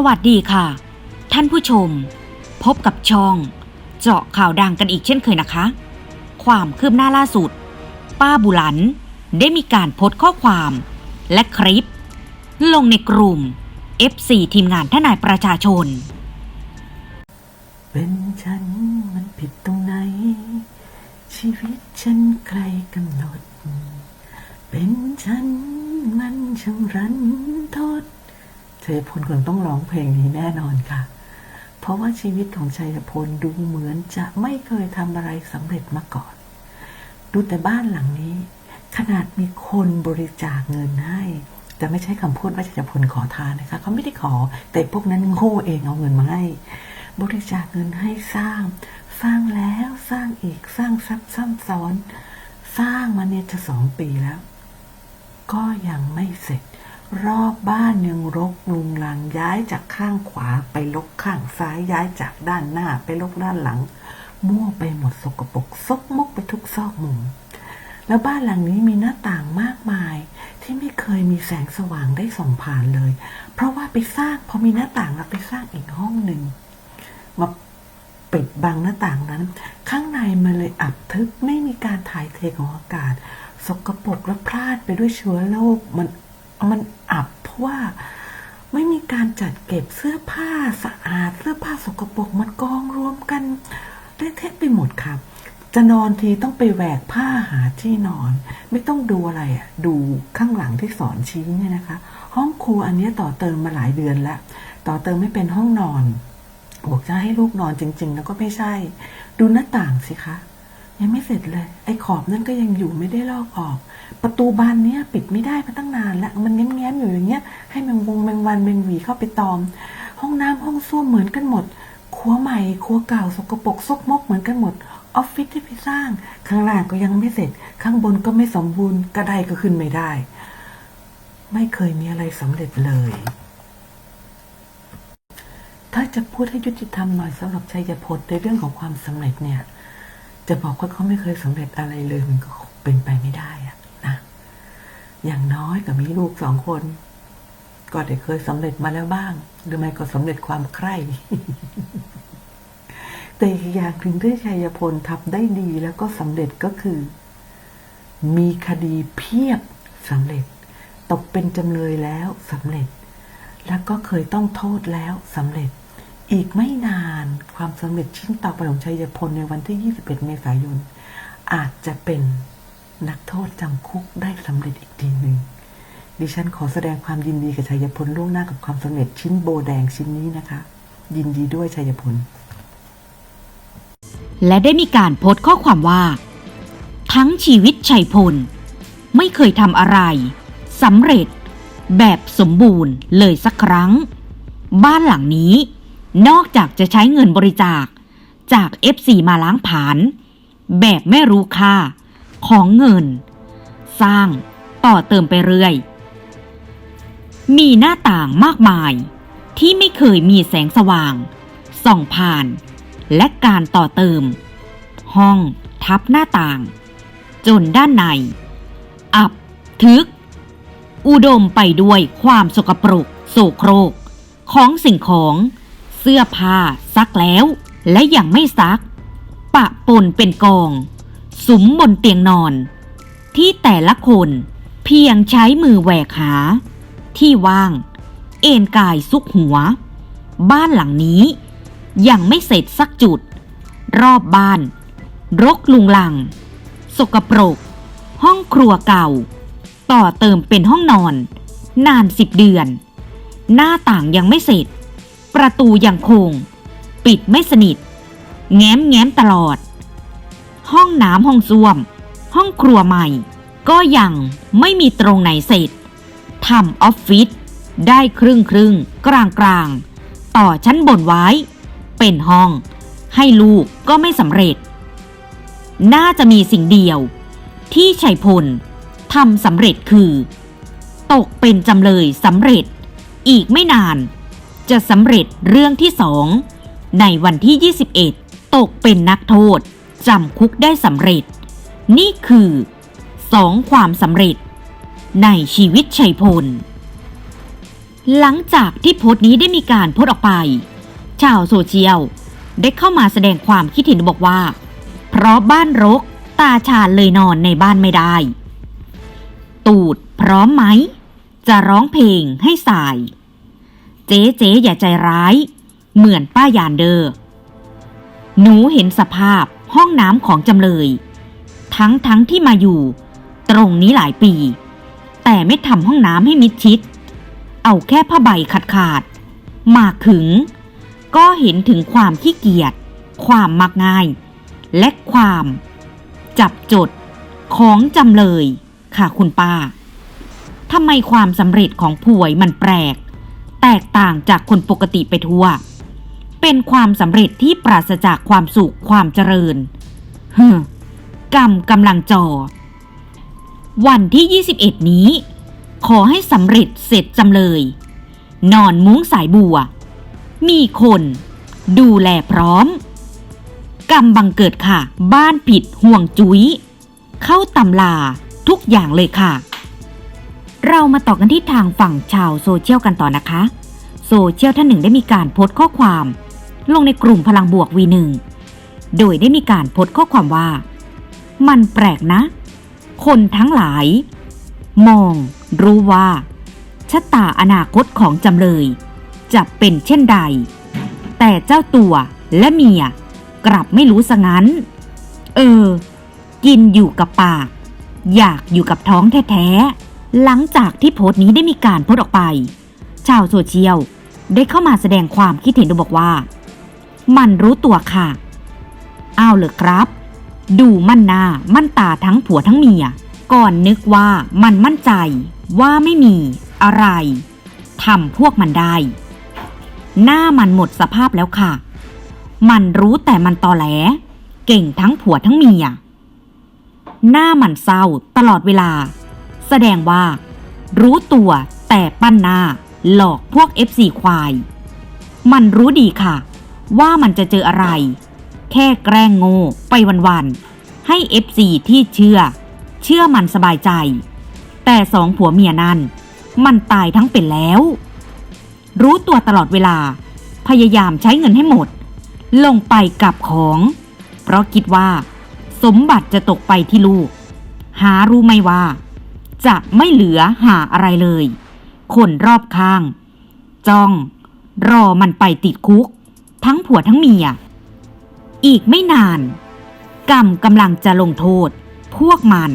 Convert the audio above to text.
สวัสดีค่ะ ท่านผู้ชม พบกับช่อง เจาะข่าวดังกันอีกเช่นเคยนะคะ ความคืบหน้าล่าสุด ป้าบุหลัน ได้มีการโพสต์ข้อความ และคลิป ลงในกลุ่ม FC ทีมงานทนายประชาชน เป็นฉันมันผิดตรงไหน ชีวิตฉันใครกำหนด เป็นฉันมันช่างรันทด ยพลคงต้องร้องเพลงนี้แน่นอนค่ะ เพราะว่าชีวิตของชัยพลดูเหมือนจะไม่เคยทำอะไรสำเร็จมาก่อน ดูแต่บ้านหลังนี้ ขนาดมีคนบริจาคเงินให้แต่ไม่ใช่คำพูดว่าชัยพลขอทานนะคะเขาไม่ได้ขอ แต่พวกนั้นโง่เองเอาเงินมาให้ บริจาคเงินให้สร้าง สร้างแล้วสร้างอีกสร้างซับซ้ำซ้อน สร้างมาเนี่ยจะสองปีแล้ว ก็ยังไม่เสร็จ รอบบ้านยังรกลุงลังย้ายจากข้างขวาไปลกข้างซ้ายย้ายจากด้านหน้าไปลกด้านหลัง มั่วไปหมดสกปรกซกมกไปทุกซอกมุม แล้วบ้านหลังนี้มีหน้าต่างมากมาย ที่ไม่เคยมีแสงสว่างได้ส่องผ่านเลย เพราะว่าไปสร้างพอมีหน้าต่างแล้วไปสร้างอีกห้องหนึ่งมาปิดบังหน้าต่างนั้น ข้างในมันเลยอับทึบไม่มีการถ่ายเทของอากาศ สกปรกและพลาดไปด้วยเชื้อโรคมัน มันอับเพราะว่าไม่มีการจัดเก็บเสื้อผ้าสะอาด เสื้อผ้าสกปรกมันกองรวมกันเละเทะไปหมดครับ จะนอนทีต้องไปแหวกผ้าหาที่นอน ไม่ต้องดูอะไรอะ ดูข้างหลังที่สอนชี้เนี่ยนะคะ ห้องครัวอันเนี้ยต่อเติมมาหลายเดือนแล้วต่อเติมไม่เป็นห้องนอนบอกจะให้ลูกนอนจริง ๆ แล้วก็ไม่ใช่ ดูหน้าต่างสิคะ ยังไม่เสร็จเลย ไอ้ขอบนั่นก็ยังอยู่ไม่ได้ลอกออก ประตูบานเนี้ยปิดไม่ได้มาตั้งนานแล้วมันแง้มๆอยู่อย่างเงี้ยให้แมงวงแมงวันแมงหวีเข้าไปตอม ห้องน้ำห้องส้วมเหมือนกันหมดครัวใหม่ครัวเก่าสกปรกซกมกเหมือนกันหมดออฟฟิศที่พี่สร้าง ข้างล่างก็ยังไม่เสร็จ ข้างบนก็ไม่สมบูรณ์กระไดก็ขึ้นไม่ได้ ไม่เคยมีอะไรสำเร็จเลย ถ้าจะพูดให้ยุติธรรมหน่อยสำหรับชัยพลในเรื่องของความสำเร็จเนี่ย จะบอกว่าเขาไม่เคยสำเร็จอะไรเลยมันก็เป็นไปไม่ได้อะ อย่างน้อยก็มีลูกสองคน ก็ได้เคยสำเร็จมาแล้วบ้าง หรือไม่ก็สำเร็จความใคร่ แต่อีกอย่างหนึ่งที่ชัยพลทำได้ดีแล้วก็สำเร็จก็คือ มีคดีเพียบสำเร็จ ตกเป็นจำเลยแล้วสำเร็จ แล้วก็เคยต้องโทษแล้วสำเร็จ อีกไม่นานความสำเร็จชิ้นต่อไปของชัยพลในวันที่ 21 เมษายน อาจจะเป็น นักโทษจำคุกได้สำเร็จอีกทีหนึ่ง ดิฉันขอแสดงความยินดีกับชัยพลล่วงหน้ากับความสำเร็จชิ้นโบแดงชิ้นนี้นะคะ ยินดีด้วยชัยพล และได้มีการโพสต์ข้อความว่า ทั้งชีวิตชัยพล ไม่เคยทำอะไรสำเร็จแบบสมบูรณ์เลยสักครั้ง บ้านหลังนี้ นอกจากจะใช้เงินบริจาคจาก FC มาล้างผาญแบบไม่รู้ค่า ของเงิน สร้างต่อเติมไปเรื่อย มีหน้าต่างมากมาย ที่ไม่เคยมีแสงสว่าง ส่องผ่าน และการต่อเติม ห้องทับหน้าต่าง จนด้านใน อับทึก อุดมไปด้วยความสกปรกโสโครก ของสิ่งของ เสื้อผ้าซักแล้ว และยังไม่ซัก ปะปนเป็นกอง สุมบนเตียงนอน ที่แต่ละคนเพียงใช้มือแหวกหา ที่ว่าง เอนกายซุกหัว บ้านหลังนี้ ยังไม่เสร็จสักจุด รอบบ้าน รกลุงลัง สกปรก ห้องครัวเก่า ต่อเติมเป็นห้องนอน นานสิบเดือน หน้าต่างยังไม่เสร็จ ประตูยังคง ปิดไม่สนิท แง้มแง้มตลอด ห้องน้ำห้องส้วม ห้องครัวใหม่ ก็ยังไม่มีตรงไหนเสร็จทำออฟฟิศได้ครึ่งครึ่งกลางกลางต่อชั้นบนไว้ เป็นห้อง ให้ลูกก็ไม่สำเร็จ น่าจะมีสิ่งเดียว ที่ชัยพลทำสำเร็จคือ ตกเป็นจำเลยสำเร็จ อีกไม่นาน จะสำเร็จเรื่องที่สองในวันที่ 21 ตกเป็นนักโทษ จำคุกได้สำเร็จ นี่คือสองความสำเร็จ ในชีวิตชัยพล หลังจากที่โพสต์นี้ได้มีการโพสต์ออกไป ชาวโซเชียลได้เข้ามาแสดงความคิดเห็นบอกว่า เพราะบ้านรกตาชาญเลยนอนในบ้านไม่ได้ ตูดพร้อมไหม จะร้องเพลงให้สาย เจ๊เจ๊อย่าใจร้าย เหมือนป้ายานเดอร์หนูเห็นสภาพ ห้องน้ำของจำเลย ทั้งทั้งที่มาอยู่ ตรงนี้หลายปี แต่ไม่ทำห้องน้ำให้มิดชิด เอาแค่ผ้าใบขาดขาดๆมาขึง ก็เห็นถึงความขี้เกียจความมักง่าย และความ จับจดของจำเลย ค่ะคุณป้าทำไมความสำเร็จของป่วยมันแปลก แตกต่างจากคนปกติไปทั่ว เป็นความสำเร็จที่ปราศจากความสุขความเจริญเฮ้กรรมกำลังจอ วันที่ 21 นี้ ขอให้สำเร็จเสร็จจำเลย นอนมุ้งสายบัว มีคน ดูแลพร้อม กรรมบังเกิดค่ะ บ้านปิดห่วงจุ้ย เข้าตำลาทุกอย่างเลยค่ะ เรามาต่อกันที่ทางฝั่งชาวโซเชียลกันต่อนะคะ โซเชียลท่านหนึ่งได้มีการโพสต์ข้อความ ลงในกลุ่มพลังบวกวีหนึ่งโดยได้มีการโพสต์ข้อความว่า มันแปลกนะ คนทั้งหลาย มอง รู้ว่าชะตาอนาคตของจำเลย จะเป็นเช่นใด แต่เจ้าตัวและเมียกลับไม่รู้สงั้น เออ กินอยู่กับปาก อยากอยู่กับท้องแท้ๆ หลังจากที่โพสต์นี้ได้มีการโพสต์ออกไป ชาวโซเชียลได้เข้ามาแสดงความคิดเห็นโดยบอกว่า มันรู้ตัวค่ะเอาเลยครับ ดูมั่นหน้ามั่นตาทั้งผัวทั้งเมีย ก่อนนึกว่ามันมั่นใจ ว่าไม่มี อะไรทำพวกมันได้ หน้ามันหมดสภาพแล้วค่ะ มันรู้แต่มันตอแหล เก่งทั้งผัวทั้งเมีย หน้ามันเศร้าตลอดเวลา แสดงว่า รู้ตัวแต่ปั้นหน้า หลอกพวก FC ควาย มันรู้ดีค่ะ ว่ามันจะเจออะไร แค่แกล้งโง่ไปวันๆ ให้ FC ที่เชื่อ เชื่อมันสบายใจ แต่สองผัวเมียนั้น มันตายทั้งเป็นแล้ว รู้ตัวตลอดเวลา พยายามใช้เงินให้หมด ลงไปกับของ เพราะคิดว่า สมบัติจะตกไปที่ลูก หารู้ไหมว่า จะไม่เหลือหาอะไรเลย คนรอบข้าง จ้อง รอมันไปติดคุก ทั้งผัวทั้งเมีย อีกไม่นาน กรรมกำลังจะลงโทษ พวกมัน